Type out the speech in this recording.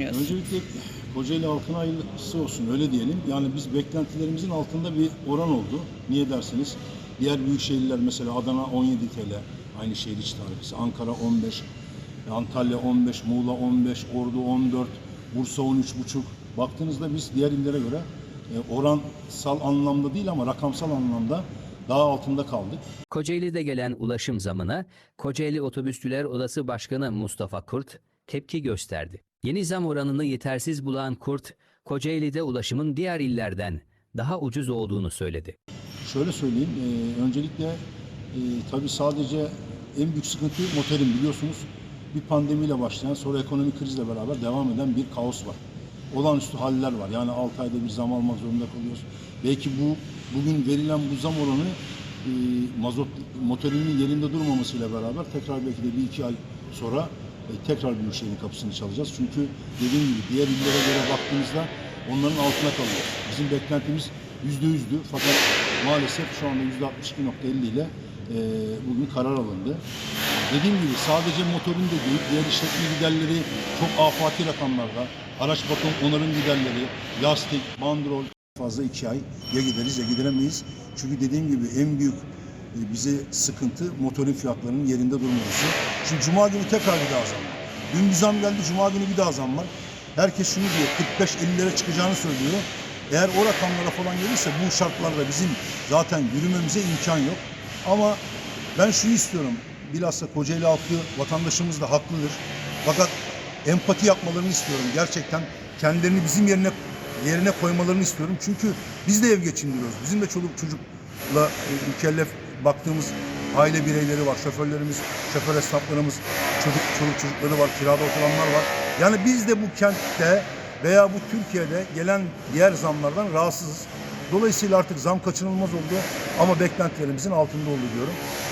düşünüyorsun? Öncelikle Kocaeli halkına hayırlısı olsun öyle diyelim. Yani biz beklentilerimizin altında bir oran oldu. Niye derseniz diğer büyük şehirler mesela Adana 17 TL aynı şehir iç tarifesi. Ankara 15, Antalya 15, Muğla 15, Ordu 14, Bursa 13,5. Baktığınızda biz diğer illere göre e, oransal anlamda değil ama rakamsal anlamda daha altında kaldık. Kocaeli'de gelen ulaşım zamına Kocaeli Otobüsçüler Odası Başkanı Mustafa Kurt tepki gösterdi. Yeni zam oranını yetersiz bulan Kurt, Kocaeli'de ulaşımın diğer illerden daha ucuz olduğunu söyledi. Şöyle söyleyeyim, e, öncelikle e, tabii sadece en büyük sıkıntı motelin biliyorsunuz. Bir pandemiyle başlayan sonra ekonomik krizle beraber devam eden bir kaos var. Olağanüstü haller var. Yani 6 ayda bir zam almak zorunda kalıyoruz. Belki bu bugün verilen bu zam oranı e, mazot motorinin yerinde durmamasıyla beraber tekrar belki de bir iki ay sonra tekrar Büyükşehir'in kapısını çalacağız. Çünkü dediğim gibi diğer illere göre baktığımızda onların altına kalıyor. Bizim beklentimiz yüzde yüzdü fakat maalesef şu anda yüzde 62.50 ile e, bugün karar alındı. Dediğim gibi sadece motorun da değil, diğer işletme giderleri çok afaki rakamlarda. Araç bakım onarım giderleri, lastik, bandrol fazla iki ay ya gideriz ya gideremeyiz. Çünkü dediğim gibi en büyük e, bize sıkıntı motorun fiyatlarının yerinde durmaması. Şimdi Cuma günü tekrar bir daha zam var. Dün bir zam geldi, Cuma günü bir daha zam var. Herkes şunu diyor, 45-50'lere çıkacağını söylüyor. Eğer o rakamlara falan gelirse bu şartlarda bizim zaten yürümemize imkan yok. Ama ben şunu istiyorum, bilhassa Kocaeli halkı, vatandaşımız da haklıdır. Fakat empati yapmalarını istiyorum. Gerçekten kendilerini bizim yerine yerine koymalarını istiyorum. Çünkü biz de ev geçindiriyoruz. Bizim de çoluk çocukla e, mükellef baktığımız aile bireyleri var. Şoförlerimiz, şoför esnaflarımız, çocuk, çoluk çocukları var, kirada oturanlar var. Yani biz de bu kentte veya bu Türkiye'de gelen diğer zamlardan rahatsızız. Dolayısıyla artık zam kaçınılmaz oldu ama beklentilerimizin altında oldu diyorum.